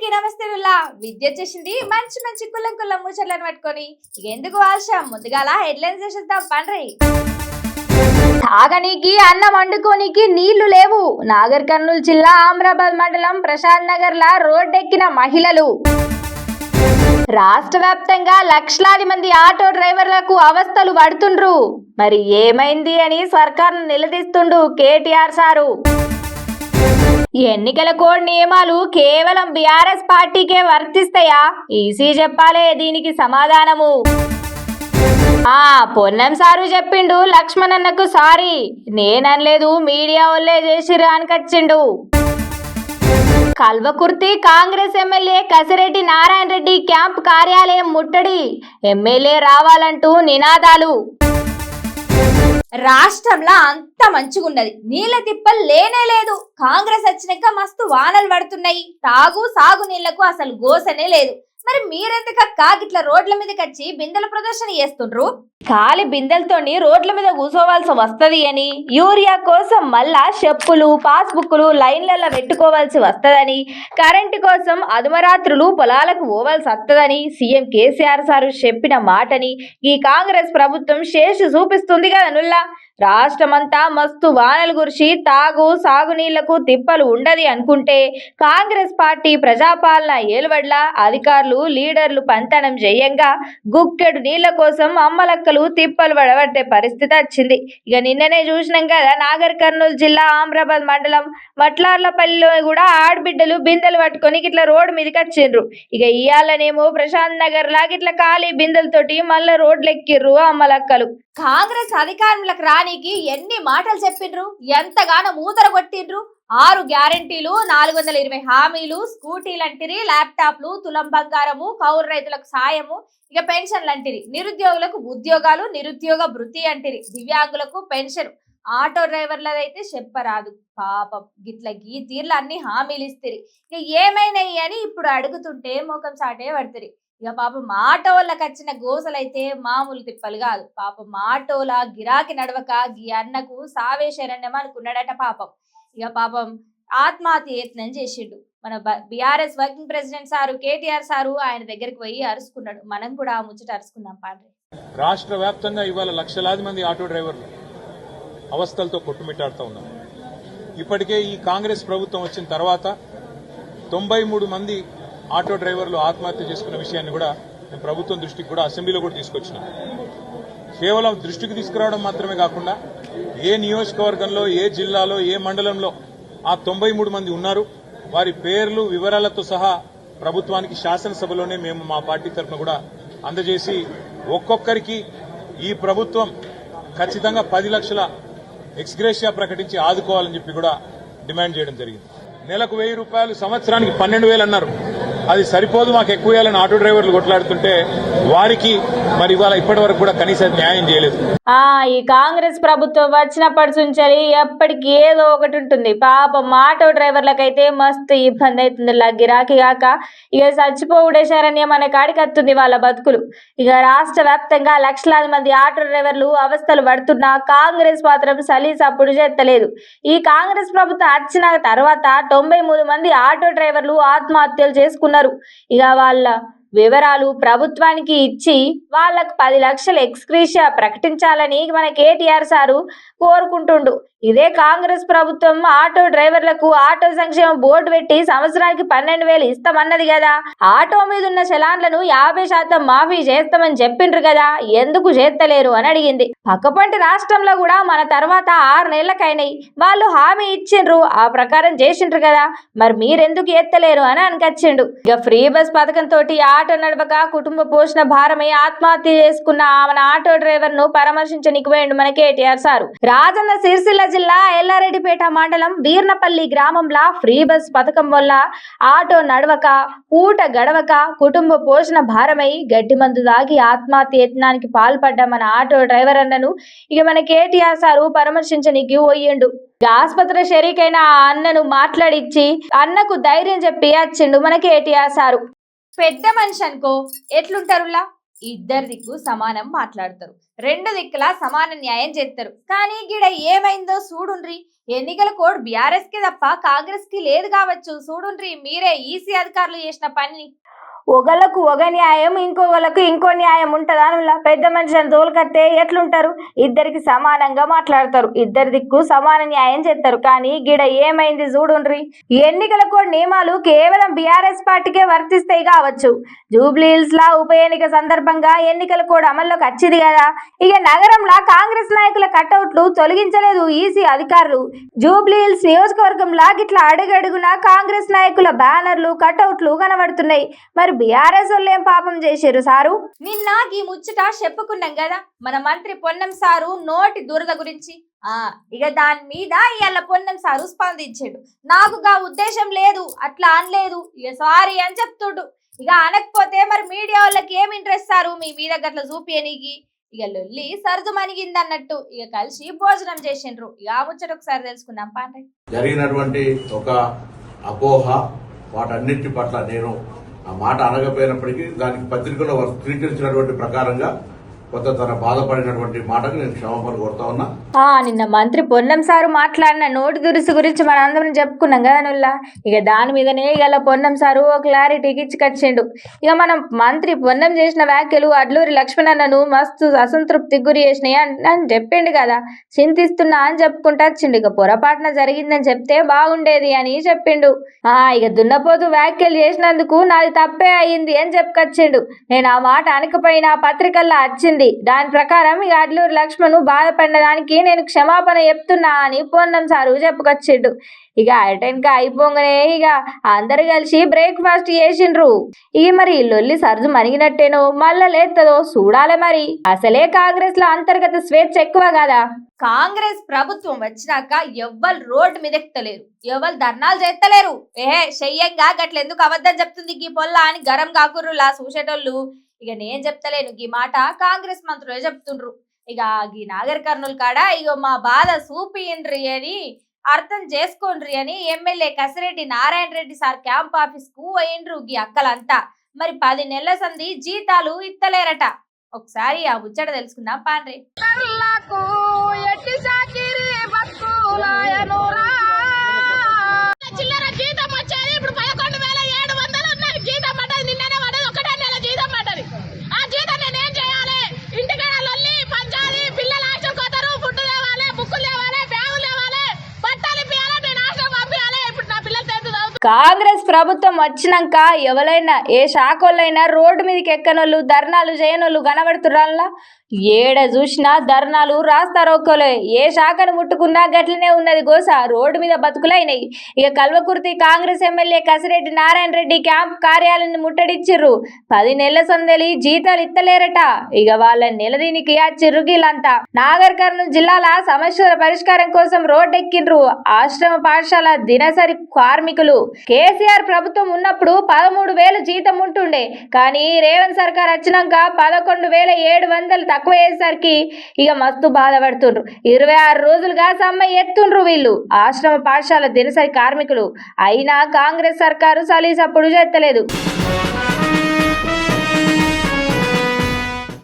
అందరికీ నమస్తేనుల్లా విద్య చేసింది మంచి మంచి కుల్లం కుల్లం ముచ్చట్లను పట్టుకొని. ఇక ఎందుకు ఆలస్యం ముందుగాల హెడ్లైన్స్ చేసేద్దాం పండ్రి. తాగనీకి అన్నం వండుకోనికి నీళ్ళు లేవు. నాగర్ కర్నూలు జిల్లా ఆమ్రాబాద్ మండలం ప్రశాంత్ నగర్ లా రోడ్డెక్కిన మహిళలు. రాష్ట్ర వ్యాప్తంగా లక్షలాది మంది ఆటో డ్రైవర్లకు అవస్థలు పడుతుండ్రు. మరి ఏమైంది అని సర్కార్ను నిలదీస్తుండు కేటీఆర్ సారు. ఎన్నికల కోడ్ నియమాలు కేవలం బీఆర్ఎస్ పార్టీకే వర్తిస్తాయా? ఈసీ చెప్పాలే దీనికి సమాధానము. ఆ పొన్నం సారు చెప్పిండు లక్ష్మణన్నకు సారీ. నేననలేదు మీడియా వాళ్ళే చేసిర్రు అనికొచ్చిండు కల్వకుర్తి కాంగ్రెస్ ఎమ్మెల్యే కసిరెడ్డి నారాయణ రెడ్డి క్యాంప్ కార్యాలయం ముట్టడి. ఎమ్మెల్యే రావాలంటూ నినాదాలు. రాష్ట్రంలో అంత మంచిగున్నది. నీళ్ళ తిప్పలు లేనే లేదు. కాంగ్రెస్ వచ్చినాక మస్తు వానలు పడుతున్నాయి. తాగు సాగు నీళ్ళకు అసలు గోసనే లేదు. మరి మీరెందుకక్క ఇట్లా రోడ్ల మీదకి వచ్చి బిందెల ప్రదర్శన చేస్తుండ్రు? ఖాళీ బిందెలతోని రోడ్ల మీద కూసోవాల్సి వస్తుంది అని యూరియా కోసం మళ్ళా చెప్పులు పాస్బుక్లు లైన్లలో పెట్టుకోవాల్సి వస్తుందని కరెంటు కోసం అదుమరాత్రులు పొలాలకు పోవాల్సి వస్తుందని సీఎం కేసీఆర్ సారు చెప్పిన మాటని ఈ కాంగ్రెస్ ప్రభుత్వం శేషు చూపిస్తుంది కదా నుల్లా. రాష్ట్రమంతా మస్తు వానలు గురిసి తాగు సాగునీళ్ళకు తిప్పలు ఉండది అనుకుంటే కాంగ్రెస్ పార్టీ ప్రజాపాలన ఏలువడ్ల అధికారులు లీడర్లు పంతనం చేయంగా గుక్కెడు నీళ్ళ కోసం అమ్మలక్కలు తిప్పలు పడబట్టే పరిస్థితి వచ్చింది ఇక నిన్ననే చూసినాం కదా నాగర్ కర్నూలు జిల్లా ఆమ్రాబాద్ మండలం వట్లార్లపల్లిలో కూడా ఆడబిడ్డలు బిందెలు పట్టుకొని ఇట్లా రోడ్డు మీదకి వచ్చిండ్రు ఇక ఇయ్యాలనేమో ప్రశాంత్ నగర్ లాగా ఇట్లా ఖాళీ బిందెలతోటి మళ్ళీ రోడ్లు ఎక్కిర్రు అమ్మలక్కలు. కాంగ్రెస్ అధికారంలోకి రానికి ఎన్ని మాటలు చెప్పిండ్రు? ఎంతగానో మూతర కొట్టిండ్రు? ఆరు గ్యారంటీలు నాలుగు వందల ఇరవై హామీలు స్కూటీలు అంటిరి ల్యాప్టాప్లు తులం బంగారము కౌరు రైతులకు సాయము ఇక పెన్షన్లు అంటిరి. నిరుద్యోగులకు ఉద్యోగాలు నిరుద్యోగ భృతి అంటిరి. దివ్యాంగులకు పెన్షన్. ఆటో డ్రైవర్లదైతే చెప్పరాదు. పాపం గిట్ల గీ తీర్లు అన్ని హామీలు ఇస్తారు ఇక ఏమైనాయి అని ఇప్పుడు అడుగుతుంటే ముఖం సాటే పడుతుంది ఇక పాపం ఆటోళ్ళకి వచ్చిన గోసలైతే మామూలు తిప్పలు కాదు. పాపం ఆటోల గిరాకి నడవక గీ అన్నకు సావేశారణ్యం అనుకున్నాడట పాపం. ఇక పాపం ఆత్మహత్య యత్నం చేసిండు. మన BRS working president sir KTR sir ఆయన దగ్గరికి పోయి అరుచుకున్నాడు మనం కూడా ఆ ముచ్చట అరుచుకున్నాం పాండ్రి. రాష్ట్ర వ్యాప్తంగా ఇవాళ లక్షలాది మంది ఆటో డ్రైవర్లు అవస్థలతో కొట్టుమిట్టాడుతూ ఉన్నారు ఇప్పటికే ఈ కాంగ్రెస్ ప్రభుత్వం వచ్చిన తర్వాత తొంభై మూడు మంది ఆటో డ్రైవర్లు ఆత్మహత్య చేసుకున్న విషయాన్ని కూడా నేను ప్రభుత్వం దృష్టికి కూడా అసెంబ్లీలో కూడా తీసుకొచ్చినాం. కేవలం దృష్టికి తీసుకురావడం మాత్రమే కాకుండా ఏ నియోజకవర్గంలో ఏ జిల్లాలో ఏ మండలంలో ఆ తొంభై మూడు మంది ఉన్నారు వారి పేర్లు వివరాలతో సహా ప్రభుత్వానికి శాసనసభలోనే మేము మా పార్టీ తరఫున కూడా అందజేసి ఒక్కొక్కరికి ఈ ప్రభుత్వం ఖచ్చితంగా పది లక్షల ఎక్స్గ్రేషియా ప్రకటించి ఆదుకోవాలని చెప్పి కూడా డిమాండ్ చేయడం జరిగింది. నెలకు వెయ్యి రూపాయలు సంవత్సరానికి పన్నెండు వేలు అన్నారు. అది సరిపోదు మాకు ఎక్కువ వేయాలని ఆటో డ్రైవర్లు కొట్లాడుతుంటే వారికి మరి ఇవాళ ఇప్పటి వరకు కూడా కనీసం న్యాయం చేయలేదు. ఆ ఈ కాంగ్రెస్ ప్రభుత్వం వచ్చినప్పటి నుంచి ఎప్పటికి ఏదో ఒకటి ఉంటుంది. పాపం ఆటో డ్రైవర్లకైతే మస్తు ఇబ్బంది అవుతుంది. ఇలా గిరాకీ కాక ఇక చచ్చిపోవుడేశారని మన కాడికి వస్తుంది వాళ్ళ బతుకులు. ఇక రాష్ట్ర వ్యాప్తంగా లక్షలాది మంది ఆటో డ్రైవర్లు అవస్థలు పడుతున్నా కాంగ్రెస్ మాత్రం సలీస్ అప్పుడు చేస్తలేదు. ఈ కాంగ్రెస్ ప్రభుత్వం వచ్చిన తర్వాత తొంభై మూడు మంది ఆటో డ్రైవర్లు ఆత్మహత్యలు చేసుకున్నారు ఇక వాళ్ళ వివరాలు ప్రభుత్వానికి ఇచ్చి వాళ్ళకు పది లక్షలు ఎక్స్క్రీషియా ప్రకటించాలని మన కేటీఆర్ సారు కోరుకుంటుండు. ఇదే కాంగ్రెస్ ప్రభుత్వం ఆటో డ్రైవర్లకు ఆటో సంక్షేమ బోర్డు పెట్టి సంవత్సరానికి పన్నెండు వేలు ఇస్తామన్నది కదా. ఆటో మీద ఉన్న చలాన్లను యాభై శాతం మాఫీ చేస్తామని చెప్పిండ్రు కదా. ఎందుకు చేస్తలేరు అని అడిగింది. పక్కపంటి రాష్ట్రంలో కూడా మన తర్వాత ఆరు నెలలకైనాయి. వాళ్ళు హామీ ఇచ్చిండ్రు. ఆ ప్రకారం చేసిండ్రు కదా. మరి మీరెందుకు ఎత్తలేరు అని అనికొచ్చిండు. ఇక ఫ్రీ బస్ పథకం తోటి ఆటో నడవక కుటుంబ పోషణ భారమై ఆత్మహత్య చేసుకున్న మన ఆటో డ్రైవర్ను పరామర్శించనికి పోయిండు మన కేటీఆర్ సారు. రాజన్న సిరిసిల్ల జిల్లా ఎల్లారెడ్డిపేట మండలం వీర్నపల్లి గ్రామంలో ఫ్రీ బస్ పథకం వల్ల ఆటో నడవక పూట గడవక కుటుంబ పోషణ భారమై గడ్డి మందు దాగి ఆత్మహత్య యత్నానికి పాల్పడ్డ మన ఆటో డ్రైవర్ అన్నను ఇక మన కేటీఆర్ సారు పరామర్శించనికి పోయిండు ఆసుపత్రి షరీకైన ఆ అన్నను మాట్లాడిచ్చి అన్నకు ధైర్యం చెప్పి వచ్చిండు మన కేటీఆర్ సారు. పెద్ద మనిషి అనుకో ఎట్లుంటారులా? ఇద్దరు దిక్కు సమానం మాట్లాడతారు. రెండు దిక్కులా సమాన న్యాయం చేస్తారు. కానీ గిడ ఏమైందో చూడుండ్రి. ఎన్నికల కోడ్ బీఆర్ఎస్కి తప్ప కాంగ్రెస్కి లేదు కావచ్చు. చూడుండ్రి మీరే ఈసీ అధికారులు చేసిన పని. ఒకళ్ళకు ఒక న్యాయం ఇంకొకళ్ళకు ఇంకో న్యాయం ఉంటుందా ఇలా పెద్ద మనిషిని తోలుకత్తే ఎట్లుంటారు? ఇద్దరికి సమానంగా మాట్లాడతారు. ఇద్దరి దిక్కు సమాన న్యాయం చేస్తారు. కానీ గిడ ఏమైంది చూడుండ్రి. ఎన్నికల కోడ్ నియమాలు కేవలం బీఆర్ఎస్ పార్టీకే వర్తిస్తాయి కావచ్చు. జూబ్లీ హిల్స్ లా ఉప ఎన్నిక సందర్భంగా ఎన్నికల కోడ్ అమల్లోకి వచ్చింది కదా. ఇక నగరంలో కాంగ్రెస్ నాయకుల కట్అవుట్లు తొలగించలేదు ఈసీ అధికారులు. జూబ్లీ హిల్స్ నియోజకవర్గంలా గిట్లా అడుగడుగునా కాంగ్రెస్ నాయకుల బ్యానర్లు కట్అవుట్లు కనబడుతున్నాయి. మరి బీఆర్ఎస్ వాళ్ళు ఏం పాపం చేశారు సారు? నిన్న ఈ ముచ్చట చెప్పుకున్నాం కదా మన మంత్రి పొన్నం సారు నోటి దురద గురించి. ఆ ఇక దాని మీద ఇవాళ పొన్నం సారు స్పందించాడు. నాకు గా ఉద్దేశం లేదు అట్లా అనలేదు ఇక సారీ అని చెప్తుడు. ఇక అనకపోతే మరి మీడియా వాళ్ళకి ఏం ఇంట్రెస్ట్ సారు? మీ మీద గట్ల చూపియనీకి ఇక లొల్లి సరదు మనిగింది అన్నట్టు ఇక కలిసి భోజనం చేసిండ్రు. ఇక ఆ ముచ్చట ఒకసారి తెలుసుకుందాం పాండ్రి. జరిగినటువంటి ఒక అపోహ వాటన్నిటి పట్ల నేను ఆ మాట అనగపోయినప్పటికీ దానికి పత్రికలో స్వీకరించినటువంటి ప్రకారంగా ఆ నిన్న మంత్రి పొన్నం సారు మాట్లాడిన నోటి దురుసు గురించి మనందరం చెప్పుకున్నాం కదా నుల్లా? ఇక దాని మీదనే గల పొన్నం సారు ఓ క్లారిటీకి ఇచ్చికొచ్చిండు ఇక మనం మంత్రి పొన్నం చేసిన వ్యాఖ్యలు అడ్లూరి లక్ష్మణన్నను మస్తు అసంతృప్తికి గురి చేసినాయి అని చెప్పిండు కదా. చింతిస్తున్నా అని చెప్పుకుంటూ వచ్చిండు. ఇక పొరపాటున జరిగిందని చెప్తే బాగుండేది అని చెప్పిండు. ఆ ఇక దున్నపోతు వ్యాఖ్యలు చేసినందుకు నాది తప్పే అయ్యింది అని చెప్పుకొచ్చిండు. నేను ఆ మాట అనకపోయినా పత్రికల్లో వచ్చింది దాని ప్రకారం ఇక అడ్లూరు లక్ష్మణ్ బాధపడడానికి నేను క్షమాపణ చెప్తున్నా అని పొన్నం సారు చెప్పుకొచ్చిండు. ఇక అటెన్క అయిపోగానే ఇక అందరు కలిసి బ్రేక్ఫాస్ట్ చేసిండ్రు. ఇక మరి లొల్లి సర్జు మనిగినట్టేనో మళ్ళా లేత్తదో చూడాలి మరి. అసలే కాంగ్రెస్లో అంతర్గత స్వేచ్ఛ ఎక్కువ కదా. కాంగ్రెస్ ప్రభుత్వం వచ్చినాక ఎవ్వరు రోడ్డు మీద ఎక్కుతలేరు ఎవరు ధర్నాలు చేస్తలేరు ఏ చెయ్యంగా గట్ల ఎందుకు అబద్ధం చెప్తుంది ఈ పొల్ల అని గరం కాకుర్రులా చూసేటోళ్ళు. ఇక నేను చెప్తలేను. గీ మాట కాంగ్రెస్ మంత్రులే చెప్తుండ్రు. ఇక గీ నాగర్ కర్నూలు కాడ ఇగో మా బాధ చూపియండ్రి అని అర్థం చేసుకోండ్రి అని MLA Kasireddy Narayana Reddy sir camp ఆఫీస్కు పోయిండ్రు గీ అక్కలంతా. మరి పది నెలల సంది జీతాలు ఇత్తలేరట. ఒకసారి ఆ ముచ్చట తెలుసుకుందాం పాండ్రి ¡Madre! ప్రభుత్వం వచ్చినాక ఎవరైనా ఏ శాఖలైనా రోడ్డు మీదకి ఎక్కనోళ్ళు ధర్నాలు చేయనోళ్ళు కనబడుతుర్రాల్లా ఏడ చూసినా ధర్నాలు రాస్తారోకోలే ఏ శాఖను ముట్టుకున్నా గట్లనే ఉన్నది గోస. రోడ్డు మీద బతుకులైనాయి. ఇక కల్వకుర్తి కాంగ్రెస్ ఎమ్మెల్యే కసిరెడ్డి నారాయణ రెడ్డి క్యాంప్ కార్యాలయాన్ని ముట్టడిచ్చిర్రు. పది నెలల సందలి జీతాలు ఇత్తలేరట. ఇక వాళ్ళ నిలదీనికి వచ్చిర్రు గీలంతా నాగర్ కర్నూలు జిల్లాల సమస్యల పరిష్కారం కోసం రోడ్డెక్కిండ్రు ఆశ్రమ పాఠశాల దినసరి కార్మికులు. కేసీఆర్ కేసీఆర్ ప్రభుత్వం ఉన్నప్పుడు పదమూడు వేలు జీతం ఉంటుండే. కానీ రేవంత్ సర్కార్ వచ్చినాక పదకొండు వేల ఏడు వందలు తక్కువ అయ్యేసరికి ఇక మస్తు బాధపడుతుండ్రు. ఇరవై ఆరు రోజులుగా సమ్మె ఎత్తుండ్రు వీళ్ళు. ఆశ్రమ పాఠశాల దినసరి కార్మికులు. అయినా కాంగ్రెస్ సర్కారు సలీసప్పుడు చేస్తలేదు